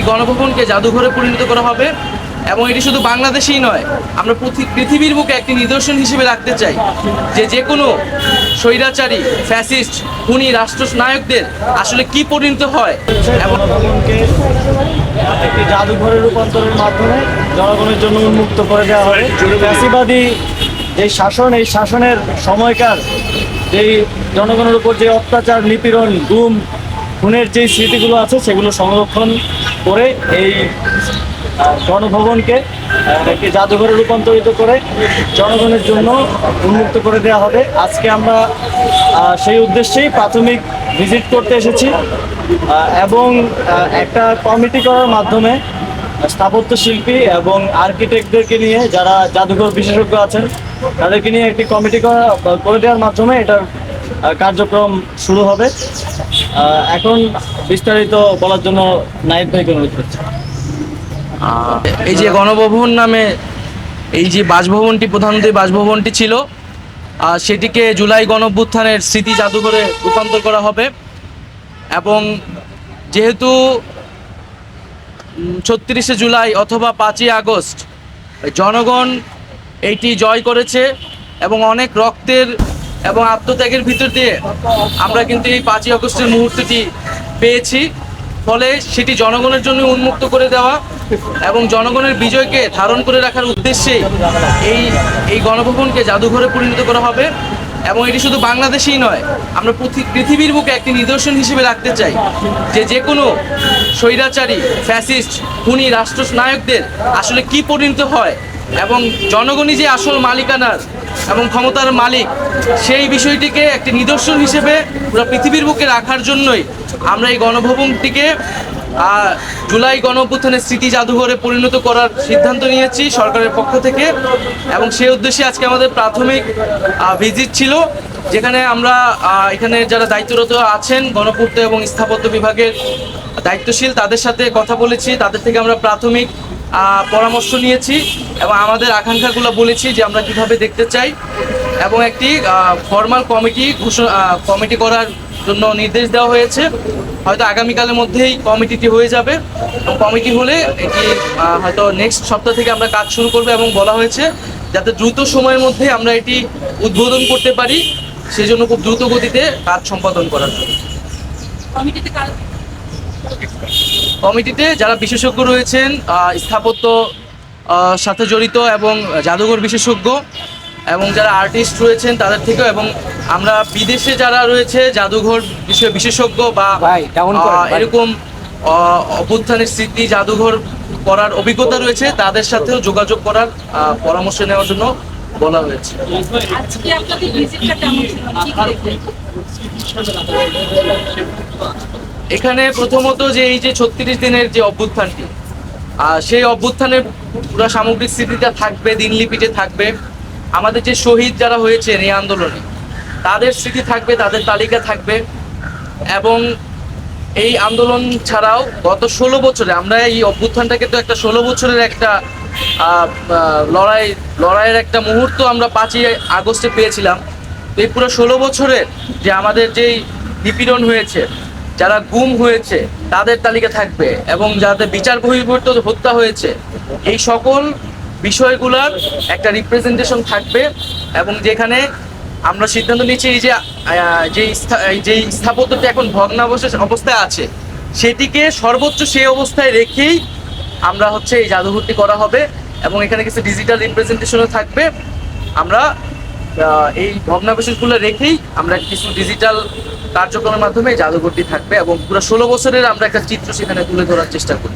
এই গণভবনকে জাদুঘরে পরিণত করা হবে এবং এটি শুধু বাংলাদেশেই নয়, আমরা পৃথি- পৃথিবীর বুকে একটি নিদর্শন হিসেবে রাখতে চাই যে যে কোনো স্বৈরাচারী, ফ্যাসিস্ট, খুনি রাষ্ট্র রাষ্ট্রনায়কদের আসলে কি পরিণত হয় এবং একটি জাদুঘরে রূপান্তরের মাধ্যমে জনগণের জন্য উন্মুক্ত করে দেওয়া হয় ফ্যাসিবাদী যে শাসন, এই শাসনের সময়কার যেই জনগণের উপর যে অত্যাচার, নিপীড়ন, গুম খুনের যে স্মৃতিগুলো আছে সেগুলো সংরক্ষণ করে এই আহ, গণভবনকে একটি জাদুঘরে রূপান্তরিত করে জনগণের জন্য উন্মুক্ত করে দেওয়া হবে। আজকে আমরা সেই উদ্দেশ্যেই প্রাথমিক ভিজিট করতে এসেছি এবং একটা কমিটি করার মাধ্যমে স্থাপত্য শিল্পী এবং আর্কিটেক্টদেরকে নিয়ে যারা জাদুঘর বিশেষজ্ঞ আছেন তাদেরকে নিয়ে একটি কমিটি করা করে দেওয়ার মাধ্যমে এটার কার্যক্রম শুরু হবে। এখন বিস্তারিত বলার জন্য নাইট ভাইকে অনুরোধ করছি। এই যে গণভবন নামে এই যে বাসভবনটি প্রধানত এই বাসভবনটি ছিল আর সেটিকে জুলাই গণভ্যুত্থানের স্মৃতি জাদুঘরে রূপান্তর করা হবে। এবং যেহেতু ছত্রিশে জুলাই অথবা পাঁচই আগস্ট, জনগণ এইটি জয় করেছে এবং অনেক রক্তের এবং আত্মত্যাগের ভিতর দিয়ে আমরা কিন্তু এই পাঁচই আগস্টের মুহূর্তটি পেয়েছি। ফলে সেটি জনগণের জন্য উন্মুক্ত করে দেওয়া এবং জনগণের বিজয়কে ধারণ করে রাখার উদ্দেশ্যে এই এই গণভবনকে জাদুঘরে পরিণত করা হবে। এবং এটি শুধু বাংলাদেশেই নয়, আমরা পৃথি- পৃথিবীর বুকে একটি নিদর্শন হিসেবে রাখতে চাই যে যে কোনো স্বৈরাচারী, ফ্যাসিস্ট, খুনি, রাষ্ট্রনায়কদের আসলে কি পরিণত হয় এবং জনগণই যে আসল মালিকানার এবং ক্ষমতার মালিক, সেই বিষয়টিকে একটি নিদর্শন হিসেবে পুরো পৃথিবীর বুকে রাখার জন্যই আমরা এই গণভবনটিকে জুলাই গণঅভ্যুত্থানের স্মৃতি জাদুঘরে পরিণত করার সিদ্ধান্ত নিয়েছি সরকারের পক্ষ থেকে এবং সেই উদ্দেশ্যে আজকে আমাদের প্রাথমিক ভিজিট ছিল, যেখানে আমরা এখানে যারা দায়িত্বরত আছেন গণপূর্ত এবং স্থাপত্য বিভাগের দায়িত্বশীল, তাদের সাথে কথা বলেছি, তাদের থেকে আমরা প্রাথমিক পরামর্শ নিয়েছি এবং আমাদের আকাঙ্ক্ষাগুলো বলেছি যে আমরা কীভাবে দেখতে চাই এবং একটি ফর্মাল কমিটি ঘোষণা কমিটি করার জন্য নির্দেশ দেওয়া হয়েছে। হয়তো আগামীকালের মধ্যেই কমিটিটি হয়ে যাবে। কমিটি হলে এটি হয়তো নেক্সট সপ্তাহ থেকে আমরা কাজ শুরু করব এবং বলা হয়েছে যাতে দ্রুত সময়ের মধ্যে আমরা এটি উদ্বোধন করতে পারি। সেই জন্য খুব দ্রুত গতিতে কাজ সম্পাদন করার জন্য। কমিটিতে যারা বিশেষজ্ঞ রয়েছেন স্থাপত্য সাথে জড়িত এবং জাদুঘর বিশেষজ্ঞ এবং যারা আর্টিস্ট রয়েছেন তাদের থেকেও এবং আমরা বিদেশে যারা রয়েছে জাদুঘর বিষয়ে বিশেষজ্ঞ বা। এরকম অভ্যুত্থানের স্মৃতি জাদুঘর করার অভিজ্ঞতা রয়েছে তাদের সাথেও যোগাযোগ করার পরামর্শ নেওয়ার জন্য বলা হয়েছে। আজকে আপনাদের ভিজিটটা কেমন ছিল? কি কি দেখলেন? এখানে প্রথমত যে এই যে ছত্রিশ দিনের যে অভ্যুত্থানটি সেই অভ্যুত্থানের পুরো সামগ্রিক স্মৃতিটা থাকবে দিনলিপিতে থাকবে, আমাদের যে শহীদ যারা হয়েছেন এই আন্দোলনে, তাদের স্মৃতি থাকবে, তাদের তালিকা থাকবে এবং এই আন্দোলন ছাড়াও গত ষোলো বছরে আমরা এই অভ্যুত্থানটাকে তো একটা ষোলো বছরের একটা লড়াই, লড়াইয়ের একটা মুহূর্ত আমরা পাঁচই আগস্টে পেয়েছিলাম। তো এই পুরো ষোলো বছরের যে আমাদের যেই নিপীড়ন হয়েছে যারা গুম হয়েছে, তাদের তালিকা থাকবে এবং যাদের বিচার বহির্ভূত হত্যা হয়েছে, এই সকল বিষয়গুলোর একটা রিপ্রেজেন্টেশন থাকবে এবং যেখানে আমরা সিদ্ধান্ত নিচ্ছি এই যে যে যে স্থাপত্যটি এখন ভগ্নাবশেষ অবস্থায় আছে, সেটিকে সর্বোচ্চ সেই অবস্থায় রেখেই আমরা হচ্ছে এই জাদুঘরটি করা হবে এবং এখানে কিছু ডিজিটাল রিপ্রেজেন্টেশনও থাকবে। আমরা এই ভগ্নাবশেষগুলো রেখেই আমরা কিছু ডিজিটাল কার্যক্রমের মাধ্যমে জাদুঘরটি থাকবে এবং পুরো ষোলো বছরের আমরা একটা চিত্র সেখানে তুলে ধরার চেষ্টা করি